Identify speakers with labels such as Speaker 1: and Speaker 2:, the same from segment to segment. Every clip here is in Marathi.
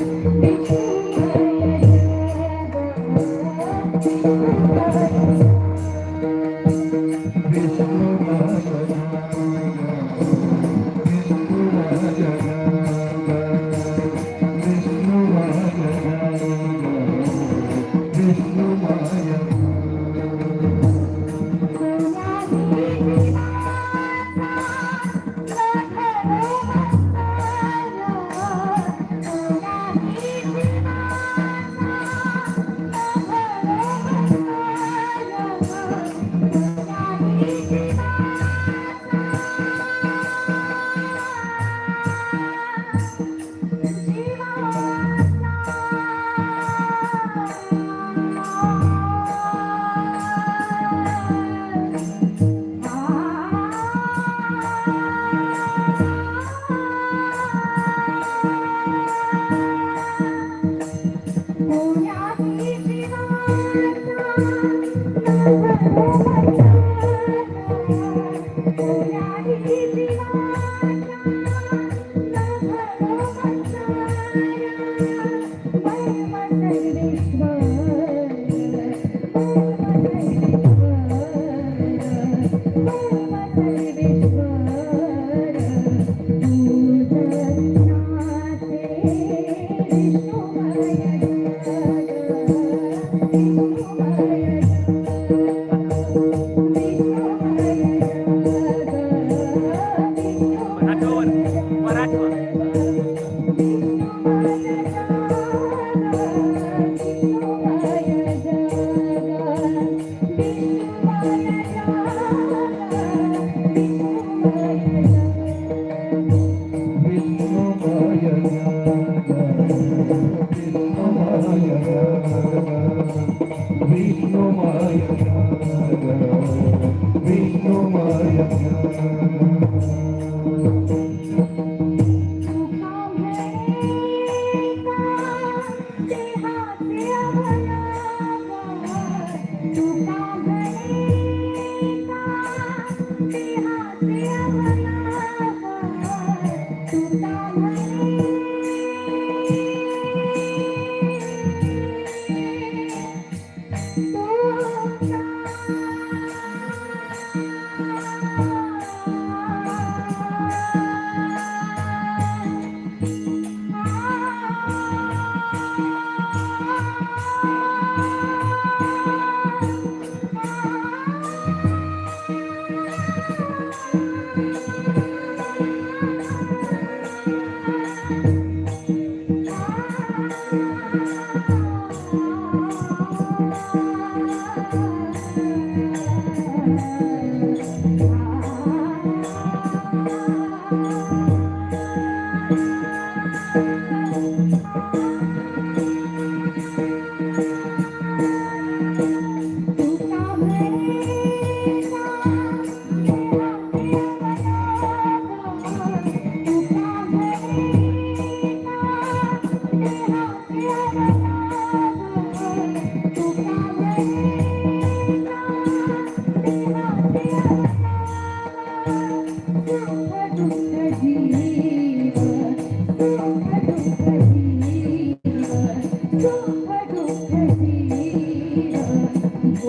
Speaker 1: Thank you.
Speaker 2: serem. Thank you.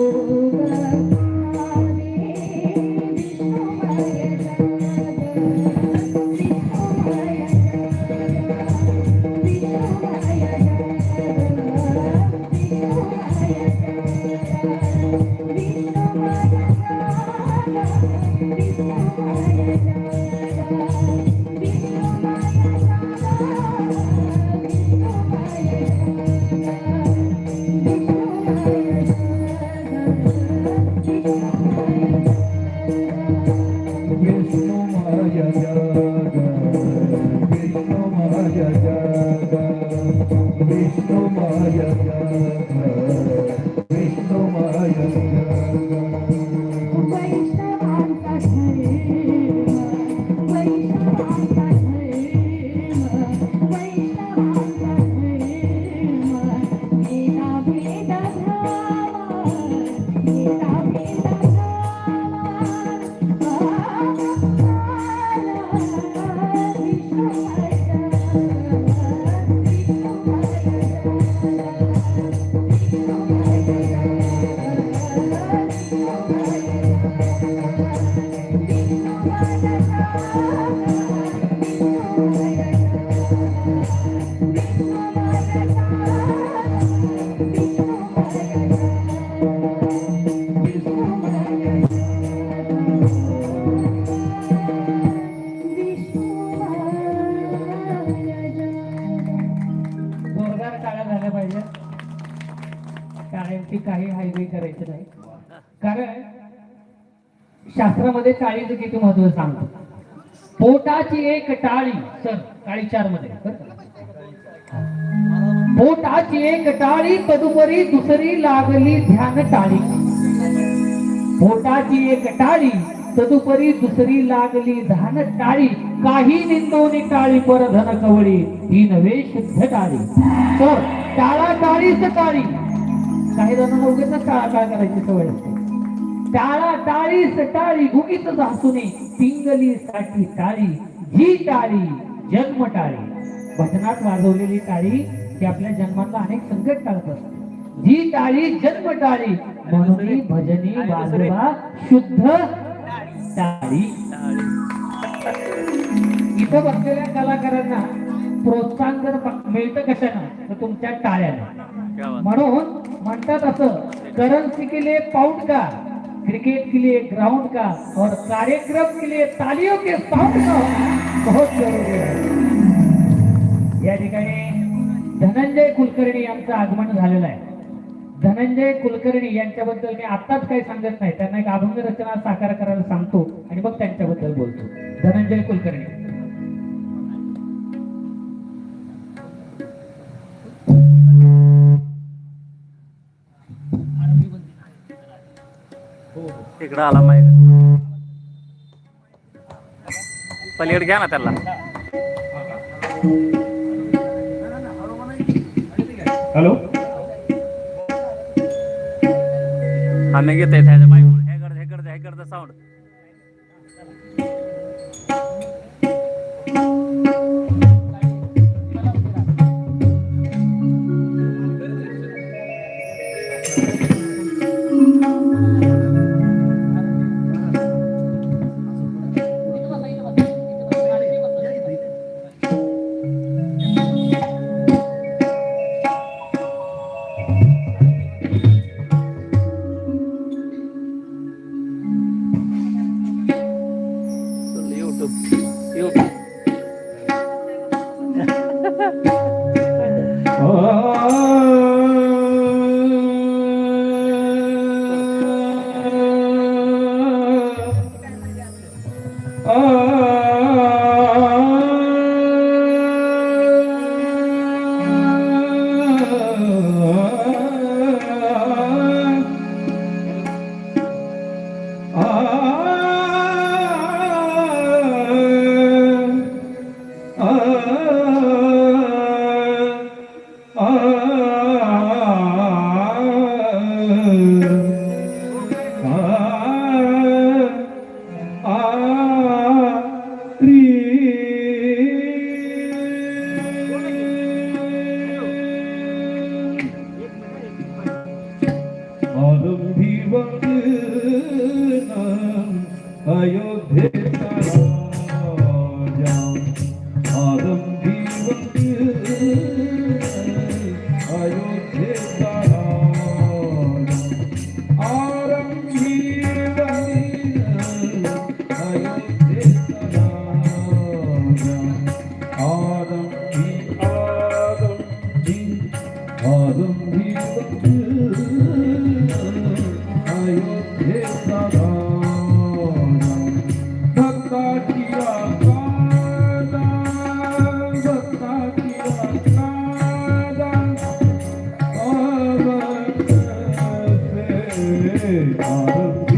Speaker 2: Mm-hmm. Jaya Jaya Vishnu Maya. Jaya शास्त्रामध्ये टाळीचं किती महत्त्व सांगतो? पोटाची एक टाळी सर टाळी चारमध्ये पोटाची एक टाळी तदुपरी दुसरी लागली ध्यान टाळी. पोटाची एक टाळी तदुपरी दुसरी लागली धान टाळी. काही निंदोनी टाळी पर धन कवळी ही नव्हे शुद्ध टाळी. तर टाळा टाळीच टाळी. काही जण उगेच टाळा टाळ करायची सवय असते. टाळा टाळीस टाळी उगीच हसूने पिंगली साठी टाळी जी टाळी जन्म टाळी. भजनात वाजवलेली टाळी ही आपल्या जन्मातला अनेक संकट टाळत असते. जी टाळी जन्म टाळी म्हणून ही भजनी वाजवा शुद्ध टाळी. इथं बसलेल्या कलाकारांना प्रोत्साहन जर मिळतं कशानं तर तुमच्या टाळ्यानं. म्हणून म्हणतात असं करन्सी के लिए पाउंड का क्रिकेट के लिए ग्राउंड का और कार्यक्रम के लिए तालियों के साउंड का बहुत जरूरी है। या ठिकाणी धनंजय कुलकर्णी यांचं आगमन झालेलं आहे. धनंजय कुलकर्णी यांच्याबद्दल मी आत्ताच काही सांगत नाही. त्यांना एक अभंग रचना साकार करायला सांगतो आणि मग त्यांच्याबद्दल बोलतो. धनंजय कुलकर्णी.
Speaker 3: इकडं आला माहिती पलीकडे घ्या ना त्याला.
Speaker 4: हॅलो?
Speaker 3: आम्ही घेत ह्याच्या माईक हे करत हे करत हे करत साऊंड 내 나는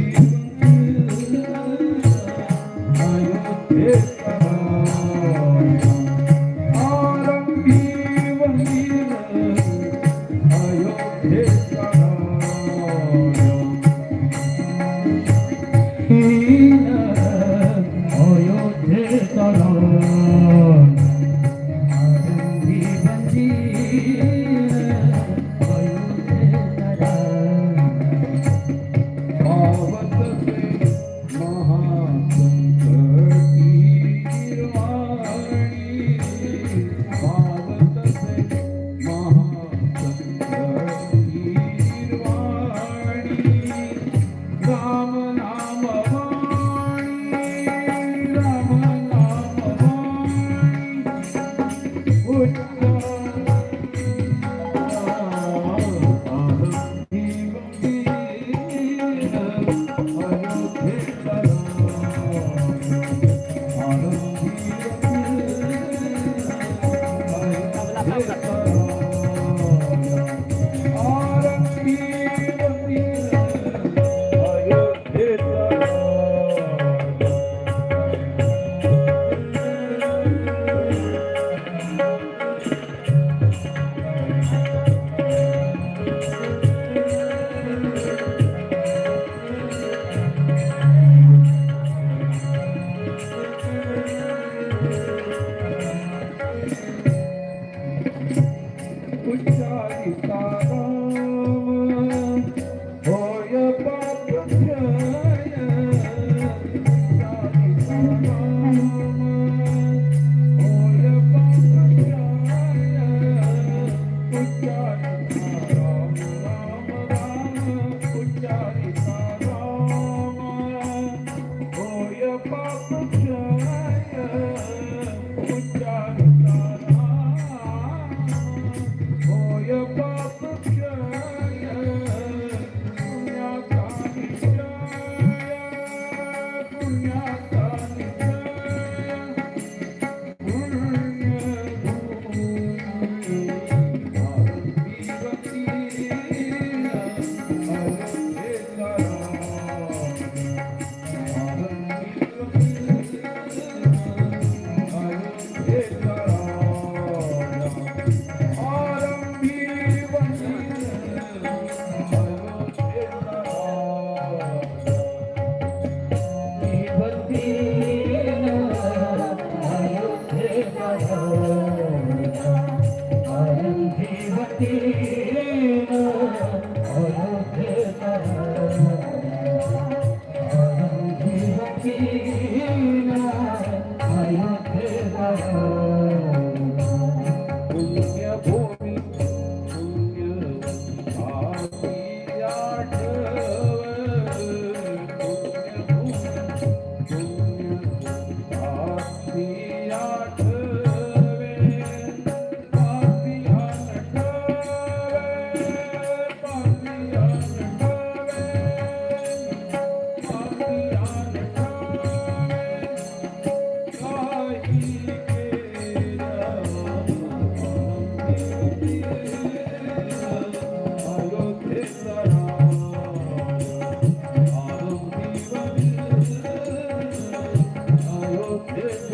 Speaker 3: काही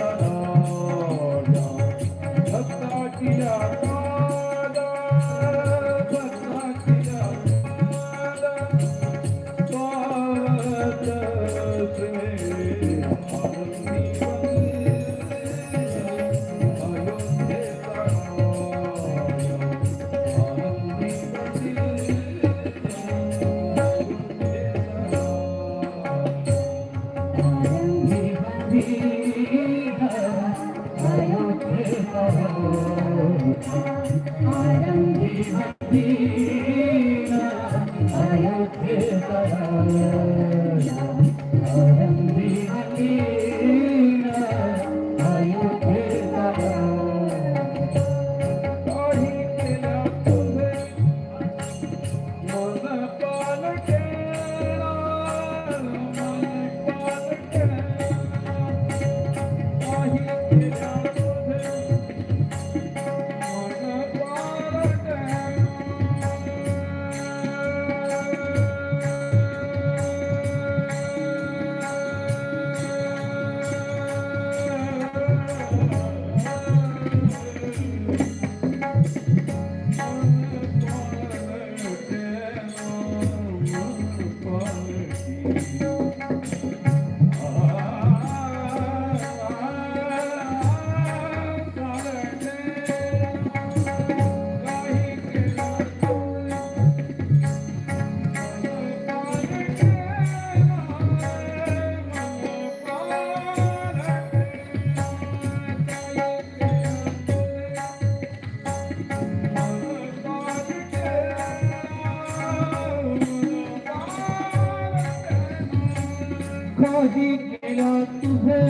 Speaker 3: काही
Speaker 2: केलं तुझे?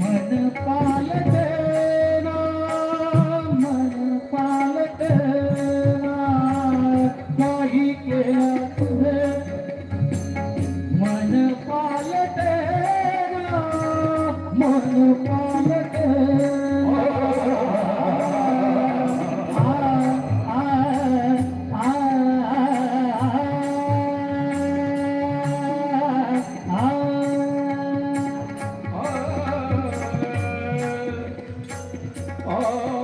Speaker 2: मन पालटेना Oh.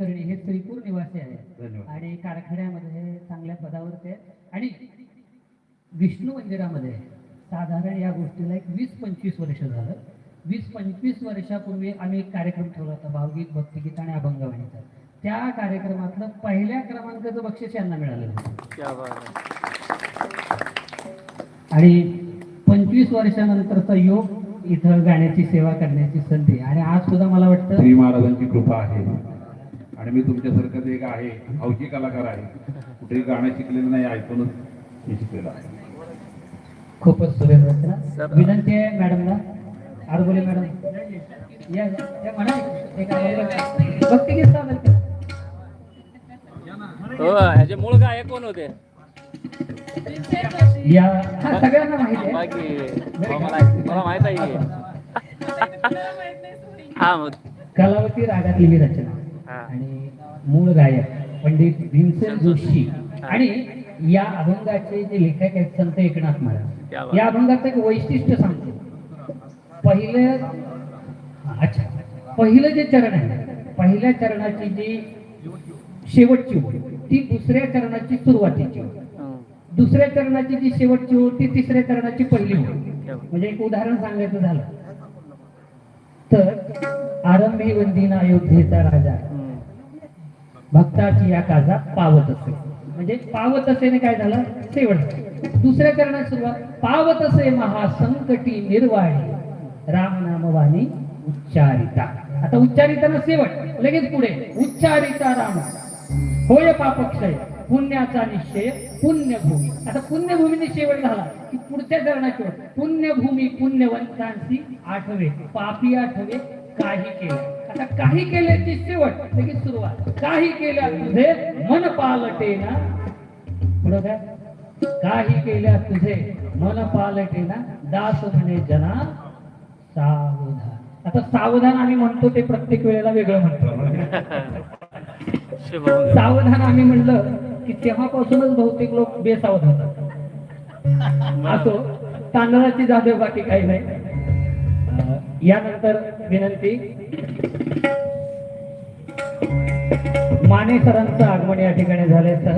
Speaker 2: कुलकर्णी हे श्रीपूर निवासी आहेत
Speaker 3: धन्यवाद
Speaker 2: आणि कारखान्यामध्ये हे चांगल्या पदावर ते आहेत. आणि विष्णू मंदिरामध्ये साधारण या गोष्टीला एक वीस पंचवीस वर्ष झालं वीस पंचवीस वर्षापूर्वी आम्ही एक कार्यक्रम ठेवला होता भावगीत भक्तिगीत आणि अभंगवाणीचा त्या कार्यक्रमातलं पहिल्या क्रमांकाचं बक्षीस यांना मिळालेलं होतं.
Speaker 1: क्या बात आहे.
Speaker 2: आणि पंचवीस वर्षानंतरचा योग इथं गाण्याची सेवा करण्याची संधी आणि आज सुद्धा मला वाटतं
Speaker 3: श्री महाराजांची कृपा आहे आणि मी तुमच्यासारखंच एक आहे हौशी कलाकार आहे. कुठेही गाणं शिकलेलं नाही ऐकूनच हे शिकलेलं आहे.
Speaker 2: खूपच सुरेख रचना
Speaker 1: सर.
Speaker 2: विनंती आहे मॅडमला. आरबोले मॅडम. या म्हणा. सादर करा.
Speaker 1: हो ह्याचे मूळ काय कोण होते?
Speaker 2: या. सगळ्यांना माहिती आहे.
Speaker 1: बाकी मला मला माहीत आहे. हा
Speaker 2: कलावती रागातली रचना. आणि मूळ गायक पंडित भीमसेन जोशी आणि या अभंगाचे जे लेखक आहेत संत एकनाथ महाराज. या अभंगाचं एक वैशिष्ट्य सांगतो पहिलं अच्छा पहिलं जे चरण आहे पहिल्या चरणाची जी शेवटची ओळ ती दुसऱ्या चरणाची सुरुवातीची ओळ
Speaker 1: हं.
Speaker 2: दुसऱ्या चरणाची जी शेवटची ओळ ती तिसऱ्या चरणाची पहिली ओळ
Speaker 1: बात.
Speaker 2: म्हणजे एक उदाहरण सांगायचं झालं तर आरंभी वंदिना अयोध्येचा राजा
Speaker 1: हं.
Speaker 2: भक्ताची या काजा पावत असे. म्हणजे पावत असेने काय झालं? शेवट दुसऱ्या करण्यास सुरुवात. पावत असे महासंकटी निर्वाणी. राम नामवाणी उच्चारिता. आता उच्चारिताना शेवट लगेच पुढे. उच्चारिता राम. होय पापक्षय. पुण्याचा निश्चय पुण्यभूमी. आता पुण्यभूमीने शेवट झाला. की पुढच्या चरणाची पुण्यभूमी पुण्यवंतांची आठवे. पापी आठवे. काही केले. आता काही केल्याची शेवट लगेच सुरुवात. काही केल्या तुझे मन पालटे ना पुढं काय? काही केल्या तुझे मन पालटे ना दास म्हणे जना सावधान. आता सावधान आम्ही म्हणतो ते प्रत्येक वेळेला वेगळं म्हणतो. सावधान आम्ही म्हणलं की तेव्हापासूनच बहुतेक लोक बेसावध होतात. असो तांदळाची जादू बाकी काही नाही. यानंतर विनंती माने सरांचं आगमन या ठिकाणी झालंय.